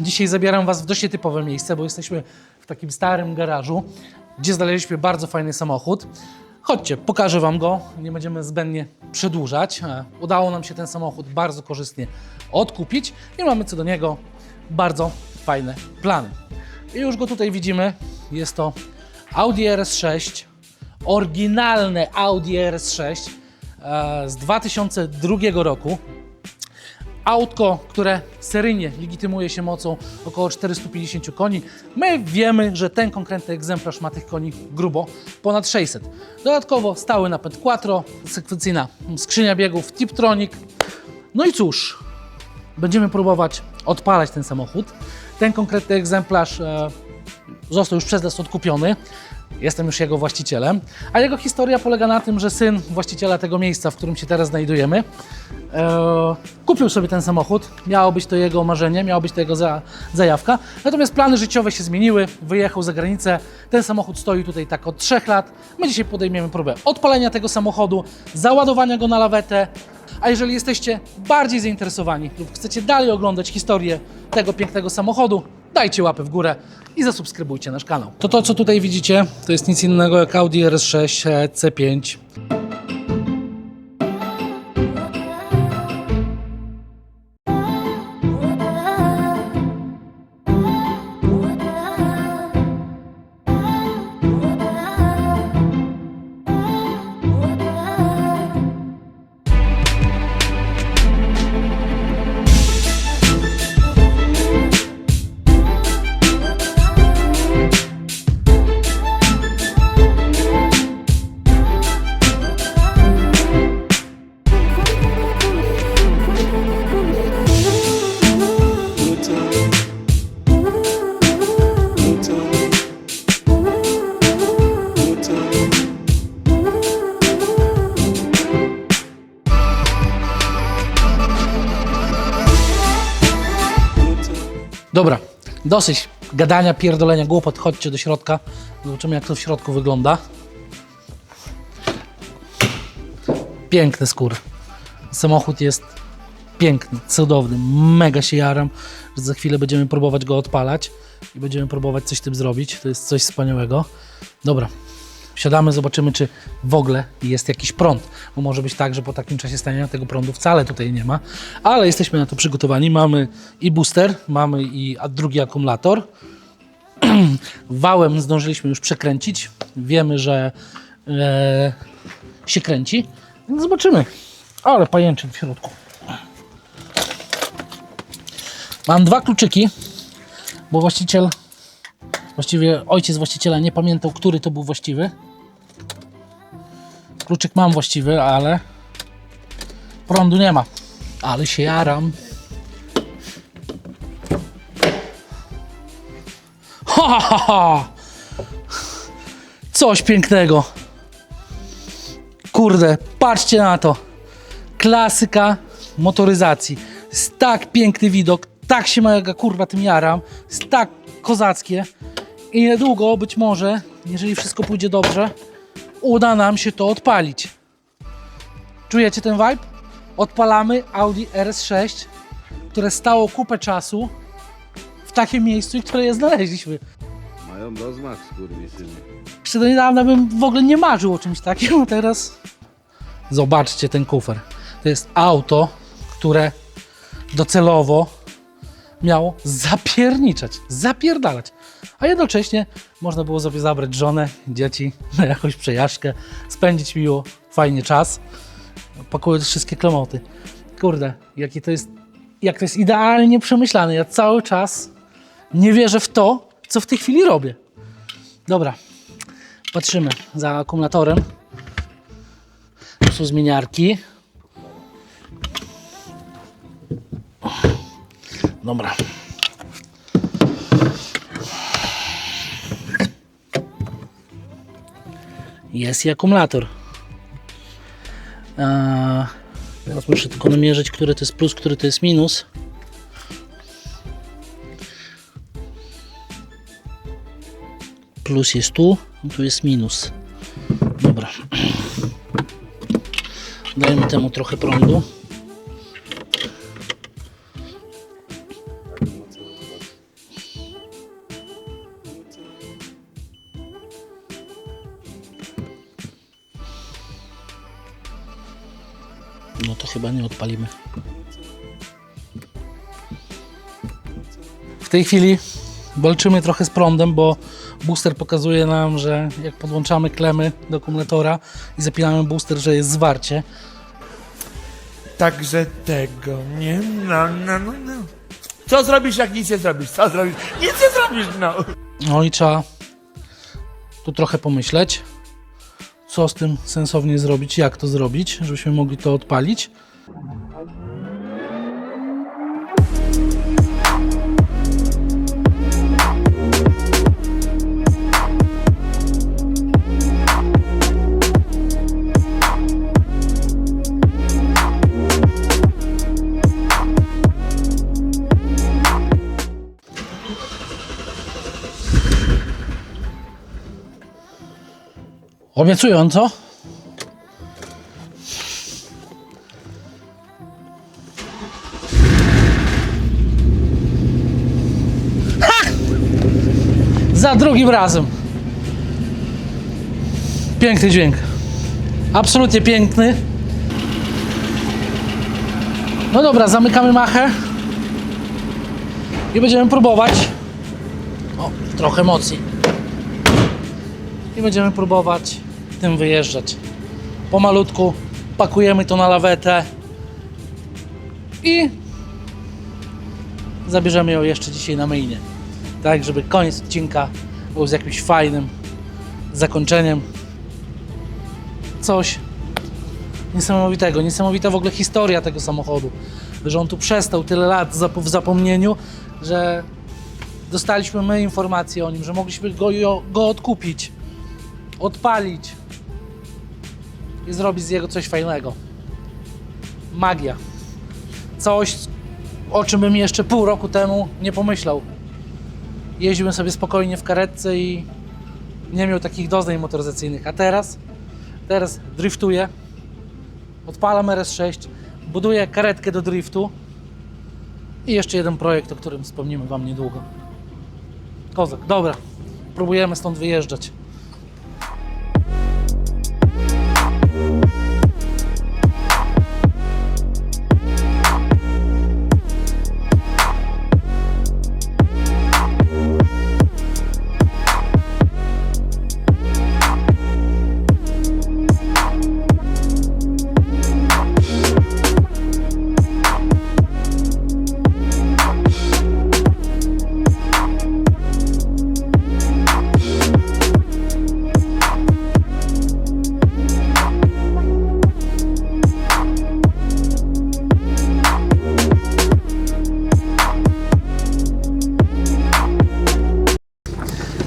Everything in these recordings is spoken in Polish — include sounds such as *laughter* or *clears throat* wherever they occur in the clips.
Dzisiaj zabieram Was w dość nietypowe miejsce, bo jesteśmy w takim starym garażu, gdzie znaleźliśmy bardzo fajny samochód. Chodźcie, pokażę Wam go, nie będziemy zbędnie przedłużać. E, Udało nam się ten samochód bardzo korzystnie odkupić i mamy co do niego bardzo fajne plany. I już go tutaj widzimy, jest to Audi RS6, oryginalne Audi RS6 e, z 2002 roku. Autko, które seryjnie legitymuje się mocą około 450 koni. My wiemy, że ten konkretny egzemplarz ma tych koni grubo ponad 600. Dodatkowo stały napęd Quattro, sekwencyjna skrzynia biegów Tiptronic. No i cóż, będziemy próbować odpalać ten samochód. Ten konkretny egzemplarz e, został już przez nas odkupiony. Jestem już jego właścicielem. A jego historia polega na tym, że syn właściciela tego miejsca, w którym się teraz znajdujemy, e, kupił sobie ten samochód. Miało być to jego marzenie, miała być to jego za, zajawka. Natomiast plany życiowe się zmieniły, wyjechał za granicę. Ten samochód stoi tutaj tak od trzech lat. My dzisiaj podejmiemy próbę odpalenia tego samochodu, załadowania go na lawetę. A jeżeli jesteście bardziej zainteresowani lub chcecie dalej oglądać historię tego pięknego samochodu, dajcie łapę w górę i zasubskrybujcie nasz kanał. To to, co tutaj widzicie, to jest nic innego jak Audi RS6 e, C5. Dobra, dosyć gadania, pierdolenia głupot, chodźcie do środka. Zobaczymy jak to w środku wygląda. Piękny skór. Samochód jest piękny, cudowny, mega się jaram, że za chwilę będziemy próbować go odpalać i będziemy próbować coś tym zrobić. To jest coś wspaniałego. Dobra, Wsiadamy, zobaczymy, czy w ogóle jest jakiś prąd. Bo może być tak, że po takim czasie stania tego prądu wcale tutaj nie ma. Ale jesteśmy na to przygotowani. Mamy i booster, mamy i drugi akumulator. *clears throat* Wałem zdążyliśmy już przekręcić. Wiemy, że e, się kręci. Więc zobaczymy. Ale pajęczyn w środku. Mam dwa kluczyki, bo właściciel, właściwie ojciec właściciela nie pamiętał, który to był właściwy. Kluczyk mam właściwy, ale prądu nie ma. Ale się jaram. Ha, ha, ha. Coś pięknego. Kurde, patrzcie na to. Klasyka motoryzacji. Jest tak piękny widok, tak się mega kurwa tym jaram. Jest tak kozackie. I niedługo być może, jeżeli wszystko pójdzie dobrze, uda nam się to odpalić. Czujecie ten vibe? Odpalamy Audi RS6, które stało kupę czasu w takim miejscu, które je znaleźliśmy. Mają rozmach, skurwysyny. Jeszcze do niedawna bym w ogóle nie marzył o czymś takim, a teraz zobaczcie ten kufer. To jest auto, które docelowo miało zapierniczać, zapierdalać. A jednocześnie można było sobie zabrać żonę, dzieci na jakąś przejażdżkę, spędzić miło, fajnie czas, pakując wszystkie klamoty. Kurde, jakie to jest, jak to jest idealnie przemyślane. Ja cały czas nie wierzę w to, co w tej chwili robię. Dobra, patrzymy za akumulatorem. Tu są zmieniarki. Dobra. Jest i akumulator. Eee, teraz muszę tylko namierzyć, który to jest plus, który to jest minus. Plus jest tu, tu jest minus. Dobra. Dajemy temu trochę prądu. No to chyba nie odpalimy. W tej chwili walczymy trochę z prądem, bo booster pokazuje nam, że jak podłączamy klemy do akumulatora i zapinamy booster, że jest zwarcie. Także tego nie no, no, no, no. Co zrobisz, jak nic nie zrobisz? Co zrobisz? Nic nie zrobisz, no. No i trzeba tu trochę pomyśleć, co z tym sensownie zrobić, jak to zrobić, żebyśmy mogli to odpalić. Obiecująco. Ha! Za drugim razem. Piękny dźwięk. Absolutnie piękny. No dobra, zamykamy machę. I będziemy próbować. O, trochę mocniej i będziemy próbować tym wyjeżdżać. Pomalutku pakujemy to na lawetę i zabierzemy ją jeszcze dzisiaj na myjnie. Tak, żeby koniec odcinka był z jakimś fajnym zakończeniem. Coś niesamowitego. Niesamowita w ogóle historia tego samochodu. Że on tu przestał tyle lat w zapomnieniu, że dostaliśmy my informacje o nim, że mogliśmy go, go odkupić odpalić i zrobić z niego coś fajnego. Magia. Coś, o czym bym jeszcze pół roku temu nie pomyślał. Jeździłem sobie spokojnie w karetce i nie miał takich doznań motoryzacyjnych. A teraz, teraz driftuję, odpalam RS6, buduję karetkę do driftu i jeszcze jeden projekt, o którym wspomnimy Wam niedługo. Kozak, dobra, próbujemy stąd wyjeżdżać.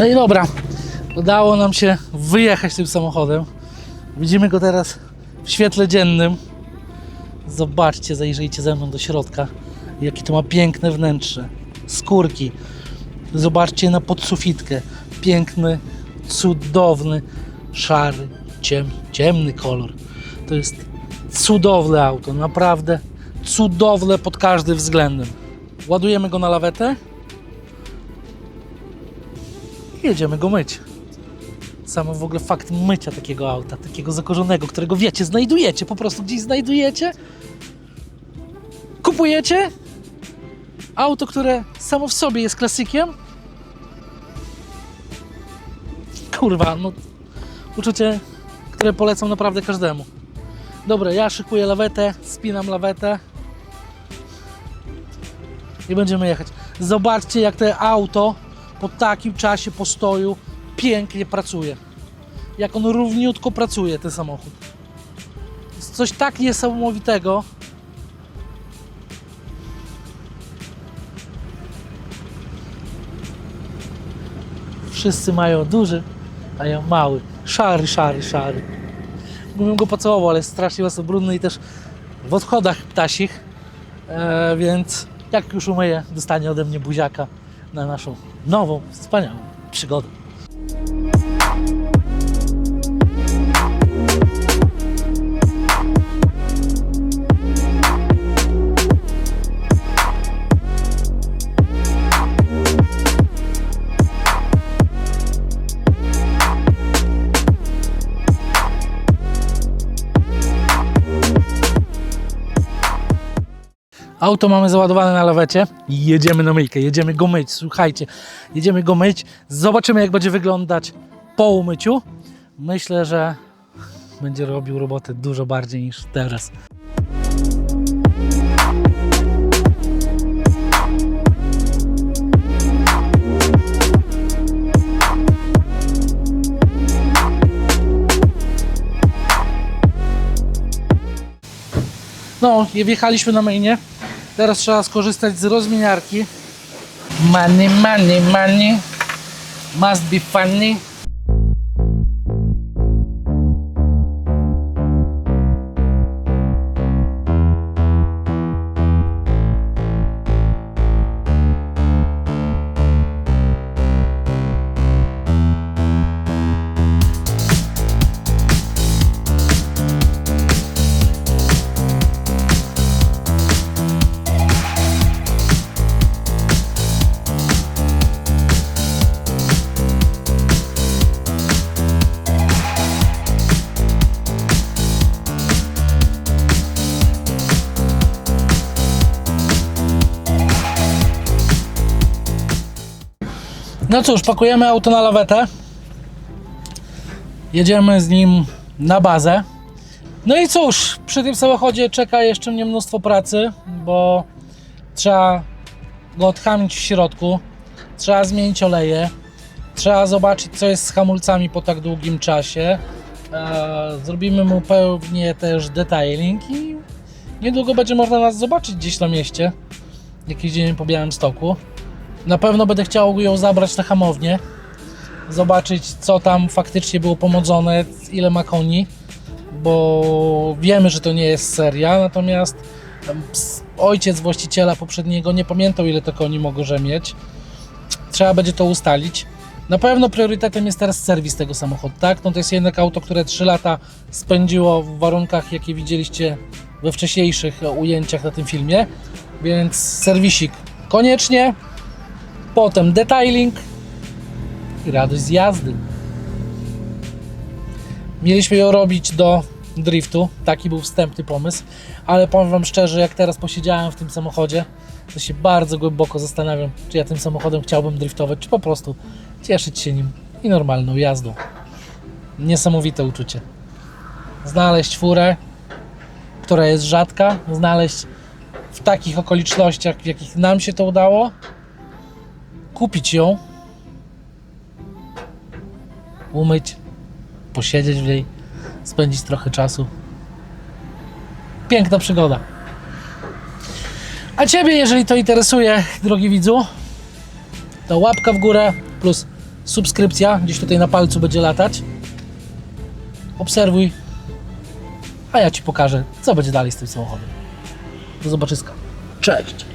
No i dobra, udało nam się wyjechać tym samochodem. Widzimy go teraz w świetle dziennym. Zobaczcie, zajrzyjcie ze mną do środka, jakie to ma piękne wnętrze. Skórki. Zobaczcie na podsufitkę. Piękny, cudowny, szary, ciem, ciemny kolor. To jest cudowne auto, naprawdę cudowne pod każdym względem. Ładujemy go na lawetę i jedziemy go myć. Sam w ogóle fakt mycia takiego auta, takiego zakorzonego, którego wiecie, znajdujecie, po prostu gdzieś znajdujecie, kupujecie auto, które samo w sobie jest klasykiem. Kurwa, no uczucie, które polecam naprawdę każdemu. Dobra, ja szykuję lawetę, spinam lawetę i będziemy jechać. Zobaczcie, jak to auto po takim czasie postoju pięknie pracuje. Jak on równiutko pracuje, ten samochód. Jest coś tak niesamowitego. Wszyscy mają duży, a ja mały. Szary, szary, szary. Bym go pocałował, ale strasznie łatwo brudny i też w odchodach ptasich. E, więc jak już umyję, dostanie ode mnie buziaka na naszą nową, wspaniałą przygodę. Auto mamy załadowane na lawecie i jedziemy na myjkę, jedziemy go myć, słuchajcie, jedziemy go myć, zobaczymy jak będzie wyglądać po umyciu. Myślę, że będzie robił robotę dużo bardziej niż teraz. No, wjechaliśmy na mainie. Teraz trzeba skorzystać z rozmieniarki. Money, money, money. Must be funny. No cóż, pakujemy auto na lawetę. Jedziemy z nim na bazę. No i cóż, przy tym samochodzie czeka jeszcze mnie mnóstwo pracy, bo trzeba go odchamić w środku, trzeba zmienić oleje, trzeba zobaczyć co jest z hamulcami po tak długim czasie. E, zrobimy mu pewnie też detailing i niedługo będzie można nas zobaczyć gdzieś na mieście, jak jedziemy po Białym Stoku. Na pewno będę chciał ją zabrać na hamownię, zobaczyć co tam faktycznie było pomodzone, ile ma koni, bo wiemy, że to nie jest seria, natomiast ojciec właściciela poprzedniego nie pamiętał ile to koni może mieć. Trzeba będzie to ustalić. Na pewno priorytetem jest teraz serwis tego samochodu, tak? No to jest jednak auto, które 3 lata spędziło w warunkach, jakie widzieliście we wcześniejszych e, ujęciach na tym filmie, więc serwisik koniecznie, potem detailing i radość z jazdy. Mieliśmy ją robić do driftu, taki był wstępny pomysł, ale powiem Wam szczerze, jak teraz posiedziałem w tym samochodzie, to się bardzo głęboko zastanawiam, czy ja tym samochodem chciałbym driftować, czy po prostu cieszyć się nim i normalną jazdą. Niesamowite uczucie. Znaleźć furę, która jest rzadka, znaleźć w takich okolicznościach, w jakich nam się to udało, kupić ją, umyć, posiedzieć w niej, spędzić trochę czasu. Piękna przygoda. A Ciebie, jeżeli to interesuje, drogi widzu, to łapka w górę plus subskrypcja, gdzieś tutaj na palcu będzie latać. Obserwuj, a ja Ci pokażę, co będzie dalej z tym samochodem. Do zobaczyska. Cześć!